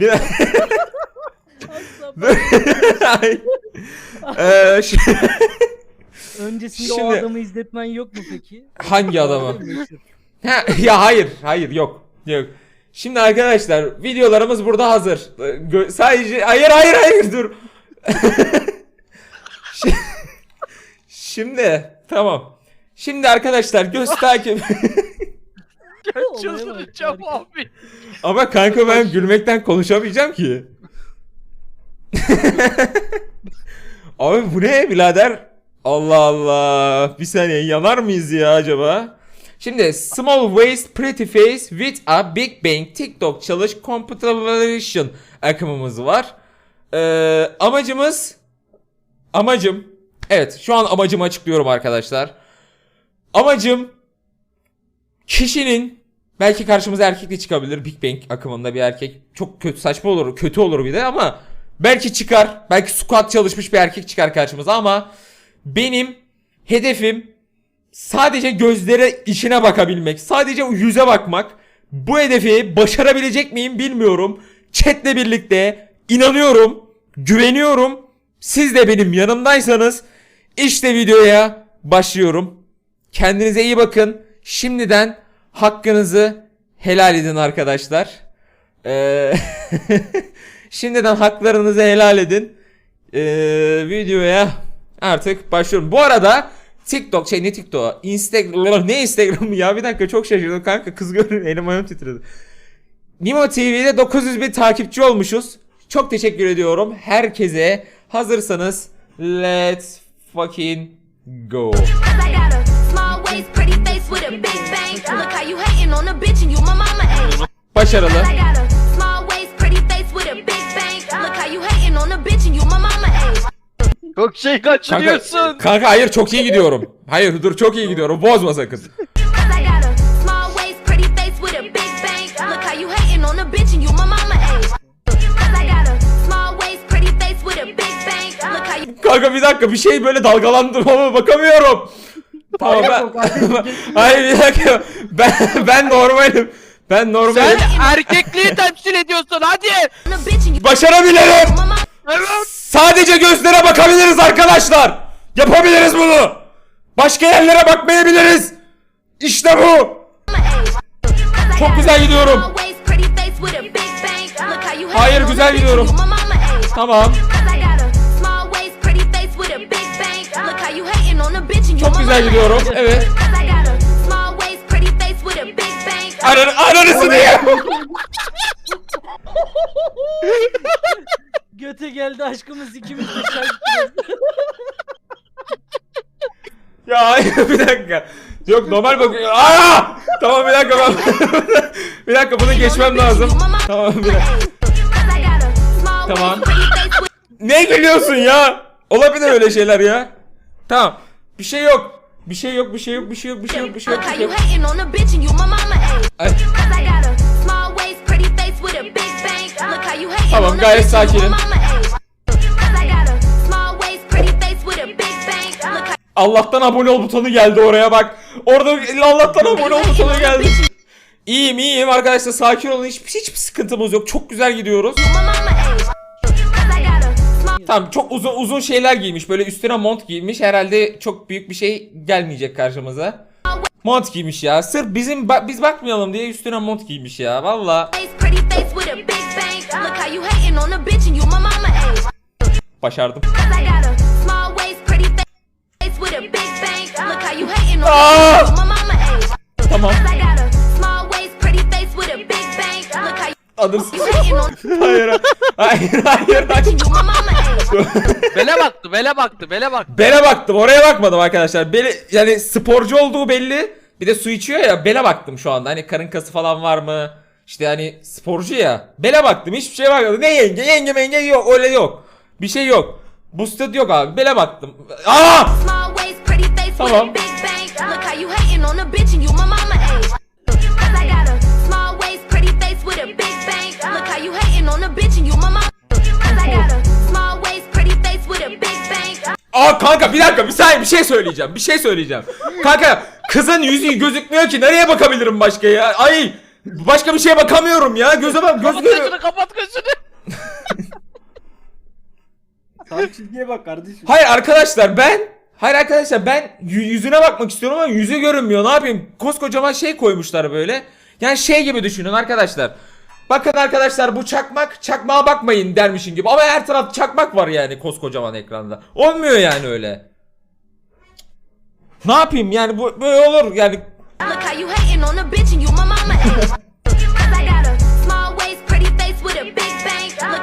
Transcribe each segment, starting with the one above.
Bir Ay. Ee, Öncesinde o Şimdi- adamı izletmen yok mu peki? hangi adamı? Ha, ya hayır, hayır yok. Yok. Şimdi arkadaşlar videolarımız burada hazır. Ee, gö- sadece hayır hayır hayır dur. Şi- Şimdi tamam. Şimdi arkadaşlar göz takip. Çıldıracağım abi. Ama kanka ben gülmekten konuşamayacağım ki. Abi bu ne birader? Allah Allah. Bir saniye yanar mıyız ya acaba? Şimdi Small Waist Pretty Face with a Big Bang TikTok Challenge Compilation akımımız var. Ee, amacımız amacım evet şu an amacımı açıklıyorum arkadaşlar. Amacım kişinin belki karşımıza erkek de çıkabilir. Big Bang akımında bir erkek. Çok kötü saçma olur. Kötü olur bir de ama belki çıkar. Belki squat çalışmış bir erkek çıkar karşımıza ama benim hedefim sadece gözlere işine bakabilmek. Sadece yüze bakmak. Bu hedefi başarabilecek miyim bilmiyorum. Chat'le birlikte inanıyorum, güveniyorum. Siz de benim yanımdaysanız işte videoya başlıyorum. Kendinize iyi bakın. Şimdiden hakkınızı helal edin arkadaşlar. Ee, şimdiden haklarınızı helal edin. Ee, videoya artık başlıyorum. Bu arada TikTok şey ne TikTok? Instagram ne Instagram ya bir dakika çok şaşırdım kanka kız görün elim ayağım titredi. Nimo TV'de 900 bin takipçi olmuşuz. Çok teşekkür ediyorum herkese. Hazırsanız let's fucking go. Face with a big bang. Look how you hating on a bitch and you my mama age. Başarılı. I got a small waist, pretty face with a big bang. Look how you hating on a bitch and you my mama age. Çok şey Kanka, kaçırıyorsun. kanka hayır çok iyi gidiyorum. Hayır dur çok iyi gidiyorum. Bozma sakın. Kanka bir dakika bir şey böyle dalgalandım ama bakamıyorum. Tamam ben... hayır bir dakika. Ben, ben normalim. Ben normalim. Sen erkekliği temsil ediyorsun hadi. Başarabilirim. Evet. Sadece gözlere bakabiliriz arkadaşlar. Yapabiliriz bunu. Başka yerlere bakmayabiliriz. İşte bu. Çok güzel gidiyorum. Small waist, pretty face with a big bang. Ananı, diye. Göte geldi aşkımız ikimiz de şaşkınız. Ya bir dakika. Yok normal bakıyor. Aa! Tamam bir dakika ben. bir dakika bunu geçmem lazım. Tamam bir dakika. Tamam. Ne gülüyorsun ya? Olabilir öyle şeyler ya. Tamam. Bir şey yok. Bir şey yok, bir şey yok, bir şey yok, bir şey yok, bir şey yok, bir şey yok. Ay, Tamam, gayet sakinim. Allah'tan abone ol butonu geldi oraya bak. Orada Allah'tan abone ol butonu geldi. İyiyim iyiyim arkadaşlar sakin olun hiç hiçbir sıkıntımız yok. Çok güzel gidiyoruz. Tamam çok uzun uzun şeyler giymiş. Böyle üstüne mont giymiş. Herhalde çok büyük bir şey gelmeyecek karşımıza. Mont giymiş ya. Sırf bizim ba- biz bakmayalım diye üstüne mont giymiş ya. Valla başardım. Cause I A hayır hayır hayır hayır. Bele baktı, bele baktı, bele baktı. Bele baktım oraya bakmadım arkadaşlar. Bele yani sporcu olduğu belli. Bir de su içiyor ya bele baktım şu anda. Hani karın kası falan var mı? İşte hani sporcu ya. Bele baktım hiçbir şey bakmadım. Ne yenge yenge menge yok öyle yok. Bir şey yok. Boosted yok abi. Bele baktım. Aa! Tamam. Aa kanka bir dakika bir saniye bir şey söyleyeceğim. Bir şey söyleyeceğim. Kanka kızın yüzü gözükmüyor ki nereye bakabilirim başka ya? Ay başka bir şeye bakamıyorum ya. Göze bak göz Kapat gözünü kapat gözünü. Çizgiye bak kardeşim. Hayır arkadaşlar ben Hayır arkadaşlar ben yüzüne bakmak istiyorum ama yüzü görünmüyor. Ne yapayım? Koskocaman şey koymuşlar böyle. Yani şey gibi düşünün arkadaşlar. Bakın arkadaşlar bu çakmak çakmağa bakmayın dermişin gibi. Ama her taraf çakmak var yani koskocaman ekranda. Olmuyor yani öyle. Ne yapayım yani bu böyle olur yani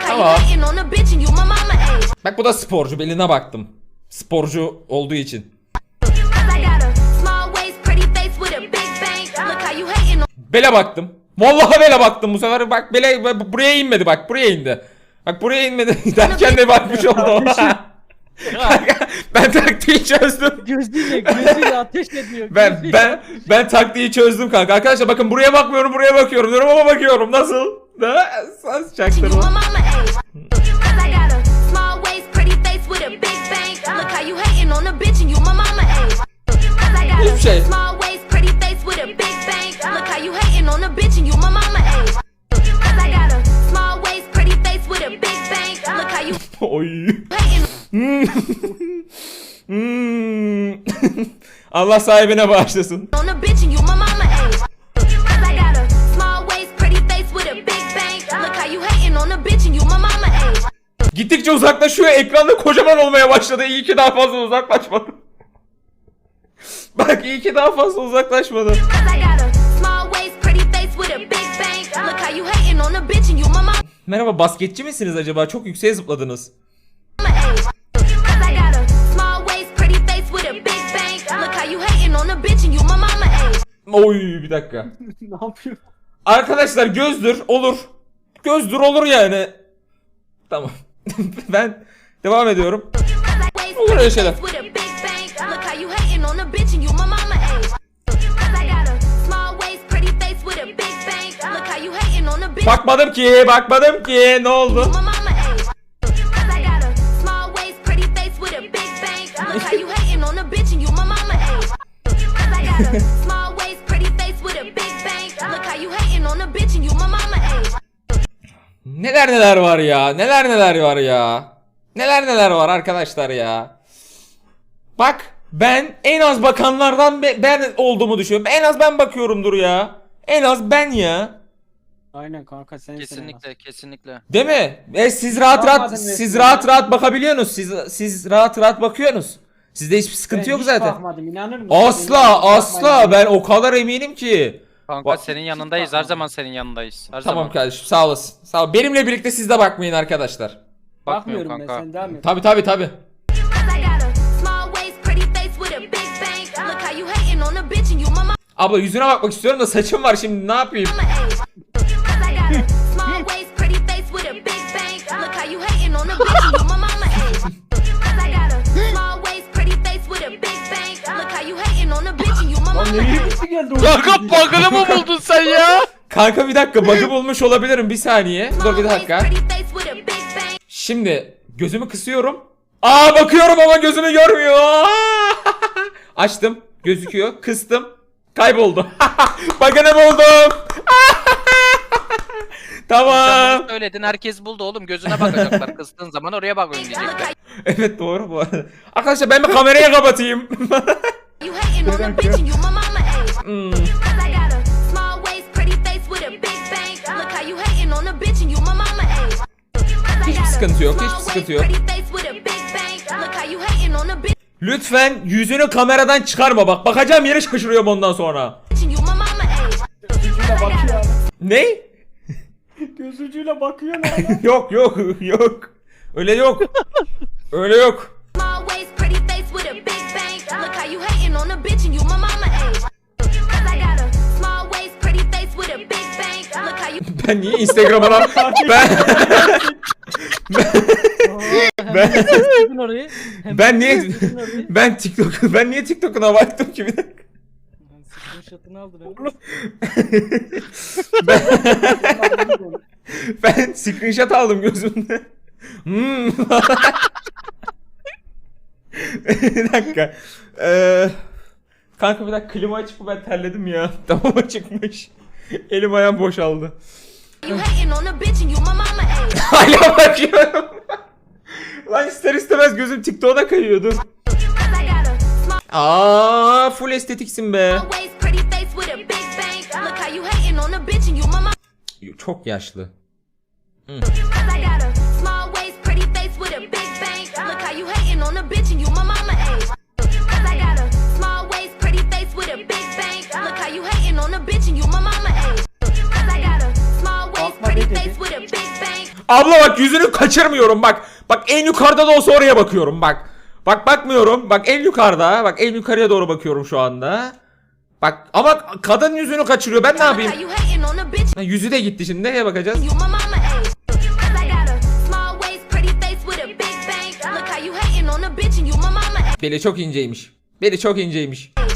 Tamam. Bak bu da sporcu beline baktım. Sporcu olduğu için. Bele baktım. Vallahi bele baktım bu sefer. Bak bele bak, buraya inmedi bak buraya indi. Bak buraya inmedi derken de bakmış oldu. ben taktiği çözdüm. Gözüyle gözüyle ateş ediyor. Ben ben ben taktiği çözdüm kanka. Arkadaşlar bakın buraya bakmıyorum buraya bakıyorum diyorum ama bakıyorum. Nasıl? You my çaktırma. Hiçbir şey. A small waist, pretty face with a big bang. Look how you hating on a bitch and you my mama age. Cause I got a small waist, pretty face with a big bang. Look how you Oy. hating Hmm. Allah sahibine bağışlasın. on a bitch and you my mama age. Cause I got a small waist, pretty face with a big bang. Look how you hating on a bitch and you my mama age. Gittikçe uzaklaşıyor. Ekranda kocaman olmaya başladı. İyi ki daha fazla uzaklaşmadım. Bak iyi ki daha fazla uzaklaşmadım. Merhaba basketçi misiniz acaba? Çok yükseğe zıpladınız. Oy bir dakika. ne yapıyor? Arkadaşlar gözdür olur. Gözdür olur yani. Tamam. ben devam ediyorum. Olur öyle şeyler. Bitch and you my mama age. Neler neler var ya. Neler neler var ya. Neler neler var arkadaşlar ya. Bak ben en az bakanlardan be- ben olduğumu düşünüyorum. En az ben bakıyorumdur ya. En az ben ya. Aynen kanka sen Kesinlikle kesinlikle. Değil mi? E siz rahat rahat Bakmadım siz resmen. rahat rahat bakabiliyorsunuz. Siz siz rahat rahat bakıyorsunuz. Sizde hiçbir sıkıntı yok zaten. bakmadım inanır mısın? Asla asla ben o kadar eminim ki. Kanka Bak- senin yanındayız. Her zaman senin yanındayız. Her Tamam zaman. kardeşim sağ olasın. Sağ ol. Benimle birlikte siz de bakmayın arkadaşlar. Bakmıyorum ben kanka. sen devam et. Tabi tabi tabi. Cause I got a small waist, pretty face with a big bang. Look how you hating on a bitch and you my mama Abla yüzüne bakmak istiyorum da saçım var şimdi ne yapayım? age. Nereye geldi o? Kanka bug'ını mı buldun sen ya? Kanka bir dakika bug'ı bulmuş olabilirim bir saniye. Dur bir dakika. Şimdi gözümü kısıyorum. Aa bakıyorum ama gözümü görmüyor. Aa! Açtım. Gözüküyor. Kıstım. Kayboldu. Bug'ını buldum. Tamam. söyledin herkes buldu oğlum gözüne bakacaklar. Kıstığın zaman oraya bak how Evet doğru bu arada. Arkadaşlar ben bir kamerayı kapatayım. Hiçbir got a sıkıntı yok, hiçbir sıkıntı waist, yok. pretty face with a big bang. Look how you hating on a bitch Lütfen yüzünü kameradan çıkarma bak. Bakacağım yere şaşırıyorum ondan sonra. Ne? Gözücüyle bakıyor lan yok yok yok. Öyle yok. Öyle yok. Ben niye Instagram'a ben orayı. Hemen ben niye sıkıştırdın orayı. ben TikTok ben niye TikTok'una baktım ki bir dakika. Lan Screenshot'ını aldın hemen. Ben screenshot aldım gözümde. Hmm. bir dakika. Ee, kanka bir dakika klima açık mı ben terledim ya. Tamam açıkmış. Elim ayağım boşaldı. Hala bakıyorum. Lan ister istemez gözüm TikTok'a kayıyordu. Aa full estetiksin be. waist, pretty face Abla bak yüzünü kaçırmıyorum bak. Bak en yukarıda da olsa oraya bakıyorum bak. Bak bakmıyorum. Bak en yukarıda. Bak en yukarıya doğru bakıyorum şu anda. Bak ama kadın yüzünü kaçırıyor. Ben ne yapayım? Ha, yüzü de gitti şimdi. Nereye bakacağız? You my mama age. Cause I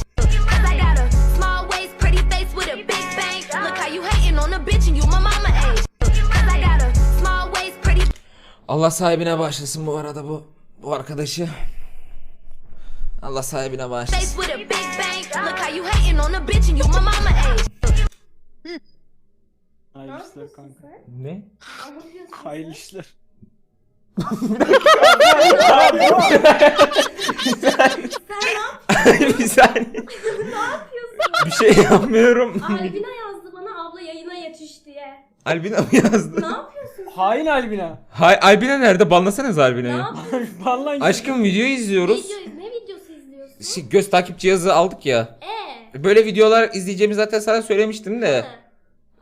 Allah sahibine bağışlasın bu arada bu bu arkadaşı. Allah sahibine bağışlasın. Hayırlı işler kanka. Ne? Hayırlı işler. bir saniye. Bir şey yapmıyorum. Albina yazdı bana abla yayına yetiş diye. Albina mı yazdı? Ne yapıyorsun? Hain Albina. Hay Albina nerede? Banlasanız Ne Albina'yı. Vallahi Aşkım video izliyoruz. Video, ne videosu izliyorsun? Şey, göz takip cihazı aldık ya. Ee, Böyle videolar izleyeceğimi zaten sana söylemiştim de.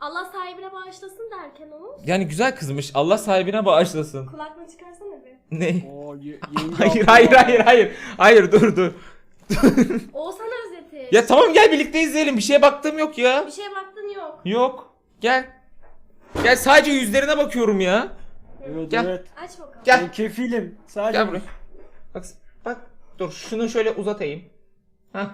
Allah sahibine bağışlasın derken o. Yani güzel kızmış. Allah sahibine bağışlasın. Kulaklığını çıkarsana bir. Ne? Oo, ye- yenge Hayır aldı hayır hayır hayır. Hayır dur dur. Oğuzhan özeti. Ya tamam gel birlikte izleyelim. Bir şeye baktığım yok ya. Bir şeye baktın yok. Yok. Gel. Gel sadece yüzlerine bakıyorum ya. Evet Gel. evet. Aç bakalım. Gel. Ben kefilim. Sadece Gel buraya. Bak bak. Dur şunu şöyle uzatayım. Hah.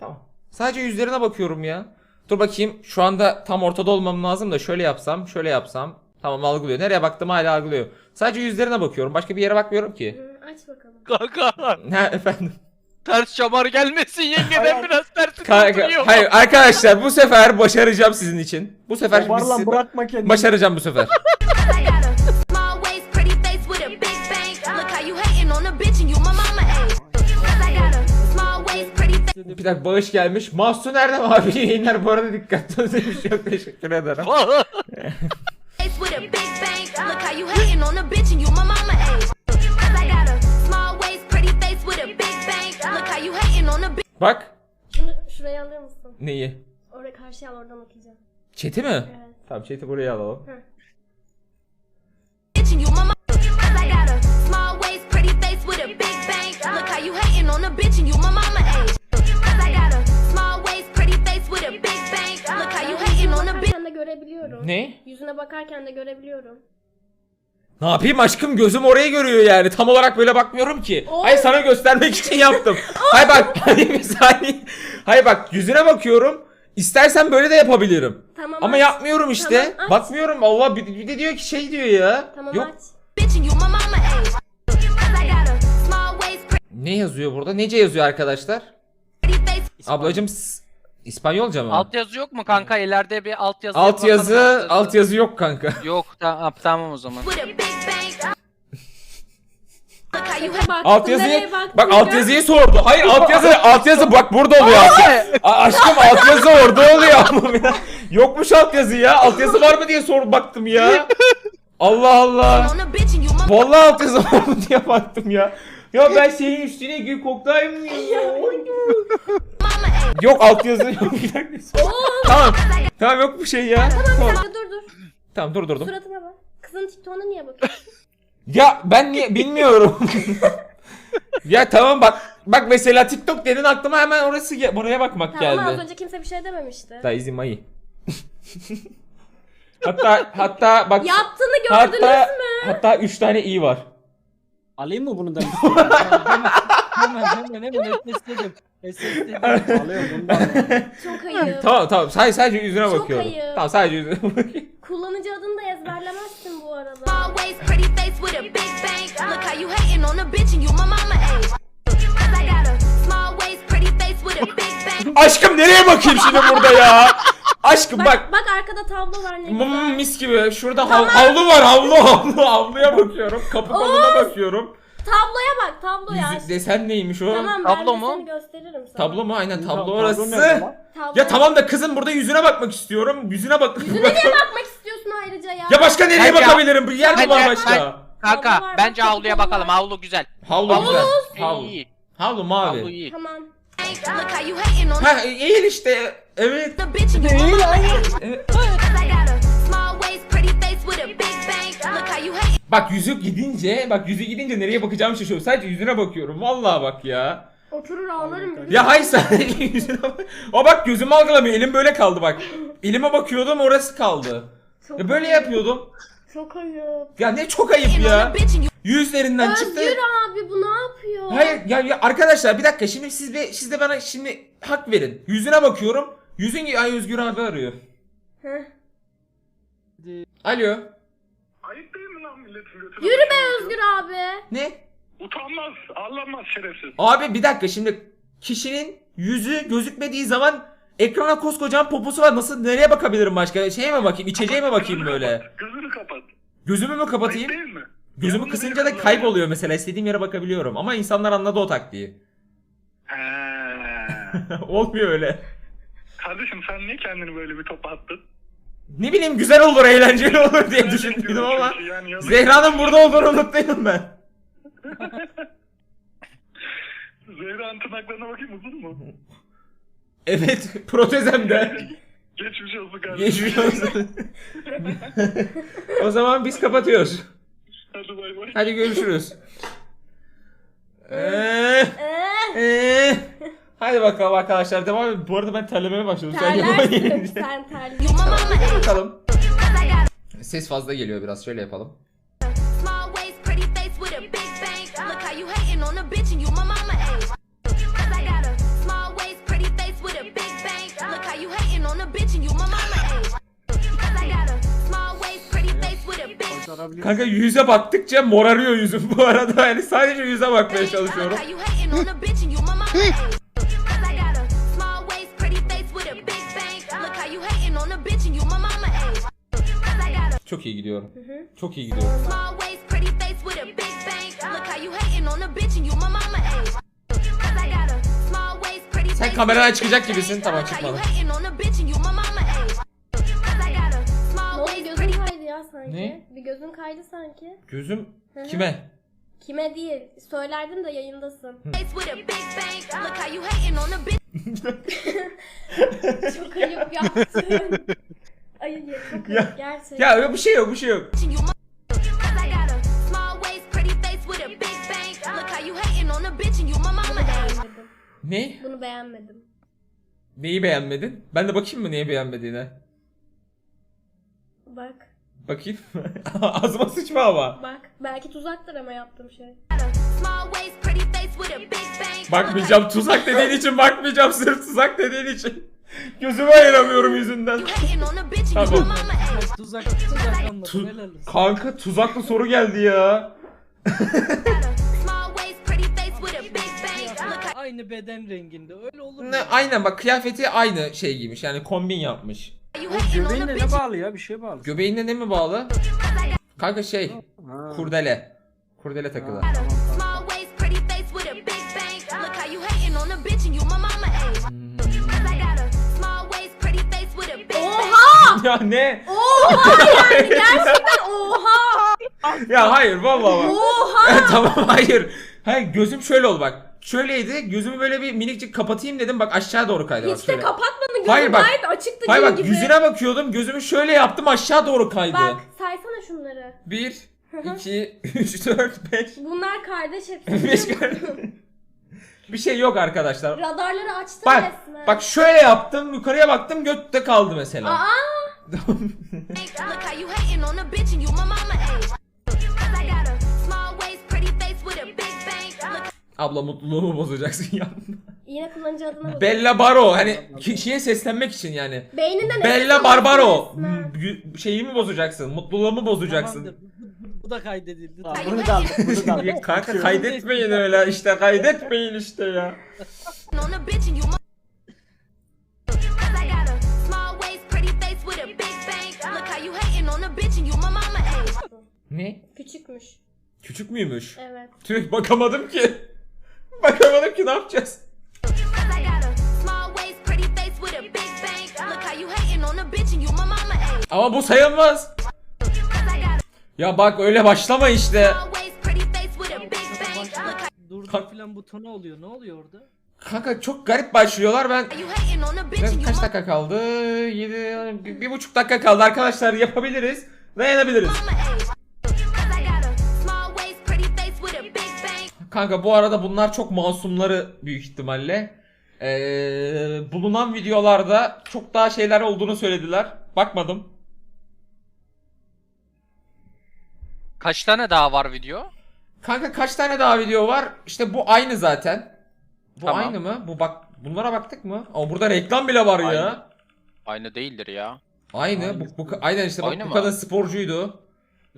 Tamam. Sadece yüzlerine bakıyorum ya. Dur bakayım. Şu anda tam ortada olmam lazım da şöyle yapsam, şöyle yapsam. Tamam algılıyor. Nereye baktım hala algılıyor. Sadece yüzlerine bakıyorum. Başka bir yere bakmıyorum ki. Hı, aç bakalım. Kanka Ha efendim. Ters çamar gelmesin yengeden biraz ters Kanka, oturuyor. hayır arkadaşlar bu sefer başaracağım sizin için. Bu sefer Toparlan biz- bırakma kendini. başaracağım bu sefer. I got a small waist, pretty face with a big bang. Look how you hating on a bitch and you my mama age. Cause I got a small waist, pretty face. Bir dakika bağış gelmiş. Mahsun Erdem abi yayınlar bu arada dikkatli demiş. Çok teşekkür ederim. face with a big bang. Look how you hating on a bitch and you my mama age. Bak. Şunu şuraya alır mısın? Neyi? Oraya karşıya al oradan okuyacağım. Chat'i mi? Evet. Tamam chat'i buraya alalım. de görebiliyorum. Ne? Yüzüne bakarken de görebiliyorum. Ne yapayım aşkım gözüm orayı görüyor yani. Tam olarak böyle bakmıyorum ki. Oy. Hayır sana göstermek için yaptım. Hayır bak hayır bir saniye. Hayır bak yüzüne bakıyorum. İstersen böyle de yapabilirim. Tamam Ama aç. yapmıyorum işte. Tamam, aç. Bakmıyorum Allah bir, bir de diyor ki şey diyor ya. Tamam Yok. aç. Ne yazıyor burada? Nece yazıyor arkadaşlar? Ablacım İspanyolca mı? Alt yazı yok mu kanka? İleride bir alt yazı. Alt yazı, alt yazı yok kanka. Yok tamam, tamam o zaman. Alt baktın bak ya? alt yazıyı sordu. Hayır alt yazı alt yazı bak burada oluyor. A- aşkım alt yazı orada oluyor ama ya. Yokmuş alt yazı ya. Alt yazı var mı diye sor baktım ya. Allah Allah. Vallahi alt yazı var mı diye baktım ya. Ya ben senin üstüne gül koktayım. Yok alt yazı yok. Bir dakika. tamam. Tamam yok bir şey ya. Tamam, dakika dur dur. tamam durdurdum. Suratıma bak. Kızın TikTok'una niye bakıyorsun? Ya ben niye bilmiyorum. ya tamam bak bak mesela TikTok dedin aklıma hemen orası ge- buraya bakmak Tamam ama az geldi. önce kimse bir şey dememişti. Da izin mayı. hatta hatta bak Yaptığını gördünüz hatta mü? hatta 3 tane i var. Alayım mı bunu da? Hemen hemen hemen. Alıyorum bunu da alıyorum. Çok ayıp. Tamam tamam sadece, sadece yüzüne Çok bakıyorum. ayıp. Tamam sadece yüzüne bakıyorum. Kullanıcı adını da ezberlemezsin bu arada. Small waist, pretty face with a big bang. Look how you hating on a bitch and you my mama age. Cause I got a small waist, pretty face with a big bang. Aşkım nereye bakayım şimdi burada ya? Aşkım Bak, bak. bak arkada tablo var ne Mm, güzel. mis gibi. Şurada hav- havlu var havlu havlu havluya bakıyorum. Kapı koluna bakıyorum. Tabloya bak tabloya. Yüzü, desen neymiş o? Tamam Tablo ben mu? de seni gösteririm sana. Tablo mu? Aynen tablo Tablo orası. Tablo. Ya tamam da kızım burada yüzüne bakmak istiyorum. Yüzüne bak. Yüzüne niye bakmak istiyorsun ayrıca ya? ya başka nereye Bence- bakabilirim? Bir yer mi var başka? Kanka Havlu var, bence bak, havluya havlu bakalım. var. Havlu güzel. Havlu güzel. İyi, Havlu. iyi. Havlu mavi. Havlu iyi. Tamam. Look how you hating on Ha eğil işte. Evet. the bitch and you Değil mama hayır. Evet. Cause I got Bak yüzü gidince, bak yüzü gidince nereye bakacağımı şaşırıyorum. Sadece yüzüne bakıyorum. Vallahi bak ya. Oturur ağlarım. biliyor Ya musun? hayır sadece yüzüne bak. O bak gözümü algılamıyor. Elim böyle kaldı bak. Elime bakıyordum orası kaldı. Çok Ya böyle ayıp. yapıyordum. Çok ayıp. Ya ne çok ayıp ya. Yüzlerinden çıktı. Özgür abi bu ne yapıyor? Hayır ya, ya arkadaşlar bir dakika şimdi siz de siz de bana şimdi hak verin. Yüzüne bakıyorum. Yüzün ay Özgür abi arıyor. Heh. Alo. Yürü be? Özgür abi. Ne? Utanmaz, arlanmaz şerefsiz. Abi bir dakika şimdi kişinin yüzü gözükmediği zaman ekrana koskocaman poposu var. Nasıl nereye bakabilirim başka? Şeye mi bakayım? İçeceğe mi bakayım Gözünü böyle? kapat, Gözünü kapat. Gözümü mü Ayıp kapatayım? değil mi? Gözümü Yanında kısınca biri da kalıyor. kayboluyor mesela. İstediğim yere bakabiliyorum. Ama insanlar anladı o taktiği. He. Olmuyor öyle. Kardeşim sen niye kendini böyle bir topa attın? Ne bileyim güzel olur, eğlenceli olur diye bekliyorum ama yani yazık. Zehra'nın burada olduğunu mutluyum ben. Zehra'nın tırnaklarına bakayım uzun mu? Evet, protezemde. Geçmiş olsun kardeşim. Geçmiş olsun. o zaman biz kapatıyoruz. Hadi bay bay. Hadi görüşürüz. Eee, Eee. Hadi bakalım arkadaşlar devam edin. Bu arada ben terlemeye başladım. Sen Terlersin. gelince. Sen terlersin. Bakalım. Ses fazla geliyor biraz. Şöyle yapalım. Kanka yüze baktıkça morarıyor yüzüm bu arada. Yani sadece yüze bakmaya çalışıyorum. Cause I got a Ne small oldu waist, gözün pretty kaydı ya sanki. Ne? Bir gözün kaydı sanki. Gözüm Hı hı. kime? Kime değil. Söylerdim de yayındasın. Çok ayıp yaptın. Çok Ya- ayıp gerçekten. Ya öyle bir şey yok, bir şey yok. Ne? Bunu beğenmedim. Neyi beğenmedin? Ben de bakayım mı niye beğenmediğine. Bak. Bakayım. Ağzıma sıçma ama. Bak. Belki tuzaktır ama yaptığım şey. Bakmayacağım tuzak dediğin için bakmayacağım sırf tuzak dediğin için. Gözümü ayıramıyorum yüzünden. Tamam. tuzak tuzak anladım. Tu- Helal olsun. Kanka tuzaklı soru geldi ya. Aynı beden renginde. Öyle olur mu? Ne, aynen bak kıyafeti aynı şey giymiş yani kombin yapmış. göbeğinle ne bağlı ya? Bir şeye bağlı. Göbeğinde ne mi bağlı? Kanka şey Ha. kurdele. Kurdele takılı. Ha, tamam, ya ne? Oha yani gerçekten oha! Ya hayır vallahi bak. Oha! tamam hayır. Hayır gözüm şöyle oldu bak. Şöyleydi gözümü böyle bir minikcik kapatayım dedim bak aşağı doğru kaydı bak Hiç de şöyle. kapatmadın gözün Hayır bak. gayet açıktı Hayır cin bak gibi. yüzüne bakıyordum gözümü şöyle yaptım aşağı doğru kaydı. Bak saysana şunları. 1, 2, 3, 4, 5. Bunlar kardeş hepsi. 5 biliyor musun? Bir şey yok arkadaşlar. Radarları açtın Bak resmen. bak şöyle yaptım yukarıya baktım götte kaldı mesela. Aa! Abla mutluluğumu bozacaksın ya. Yine kullanıcı adına bak. Bella Baro hani kişiye seslenmek için yani. Beyninden Bella Barbaro. Gü- Şeyimi bozacaksın. Mutluluğumu bozacaksın. Bu, da kaydedildi. Tamam, bunu da aldık. Bunu da aldık. Kanka kaydetmeyin öyle işte kaydetmeyin işte ya. Ne? Küçükmüş. Küçük müymüş? Evet. Tüh bakamadım ki. bakamadım ki ne yapacağız? Ama bu sayılmaz. Ya bak öyle başlama işte. Durdur filan butonu oluyor. Ne oluyor orada? Kanka çok garip başlıyorlar ben. you Kaç dakika kaldı? 7 bir, bir buçuk dakika kaldı arkadaşlar yapabiliriz. Dayanabiliriz. Kanka bu arada bunlar çok masumları büyük ihtimalle. Ee, bulunan videolarda çok daha şeyler olduğunu söylediler. Bakmadım. Kaç tane daha var video? Kanka kaç tane daha video var? İşte bu aynı zaten. Bu Tamam. aynı mı? Bu bak bunlara baktık mı? Ama burada reklam bile var ya. Aynı. Aynı değildir ya. Aynı. Aynı. Bu, bu, aynen işte bak Aynı bu mı? kadın sporcuydu.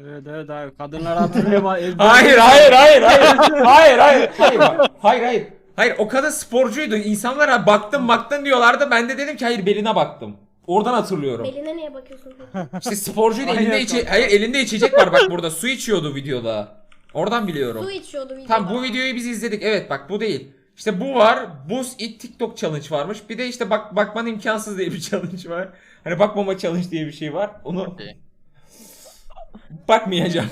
Evet evet abi. Kadınlar hatırlıyor ama ezber- Hayır hayır hayır hayır. hayır hayır hayır. Hayır hayır. Hayır o kadın sporcuydu. İnsanlara baktım baktın diyorlardı. Ben de dedim ki hayır beline baktım. Oradan hatırlıyorum. Beline niye bakıyorsun peki? İşte sporcuydu elinde içe hayır elinde içecek var bak burada su içiyordu videoda. Oradan biliyorum. Su içiyordu videoda. Tam bu videoyu biz izledik. Evet bak bu değil. İşte bu var. Buz it TikTok challenge varmış. Bir de işte bak bakman imkansız diye bir challenge var. Hani bakmama challenge diye bir şey var. Onu Okey. Bakmayacağım.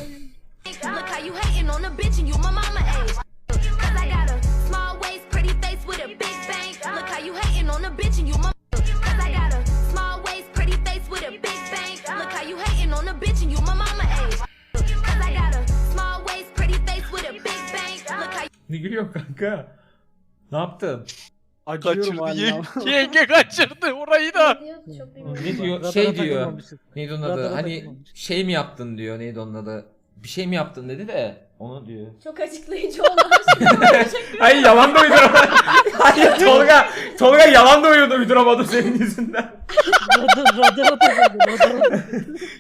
Ne gülüyor kanka? Ne yaptın? Acıyorum haline. Yenge kaçırdı orayı da. Ne diyor? Çok bilmiyorum. Ne diyor? Radara Şey diyor. takılmamışız. Neydi onun adı? Hani şey mi yaptın diyor. Neydi onun adı? Bir şey mi yaptın dedi de onu diyor. Çok açıklayıcı oldu. Teşekkür ederim. Hayır yalan da uyduramadı. Hayır Tolga. Tolga yalan da uydu- uyduramadı senin yüzünden. Radar, radara takıldı. Radara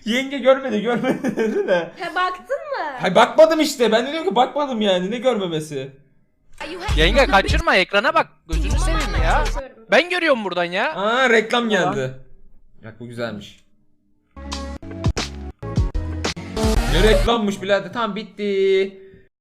Yenge görmedi görmedi dedi de. He baktın mı? Hayır bakmadım işte. Ben de diyorum ki bakmadım yani. Ne görmemesi? Yenge kaçırma ekrana bak. Gözünü seveyim ya. Ben görüyorum buradan ya. Aa reklam geldi. Bak bu güzelmiş. Ne reklammış birader. Tamam bitti.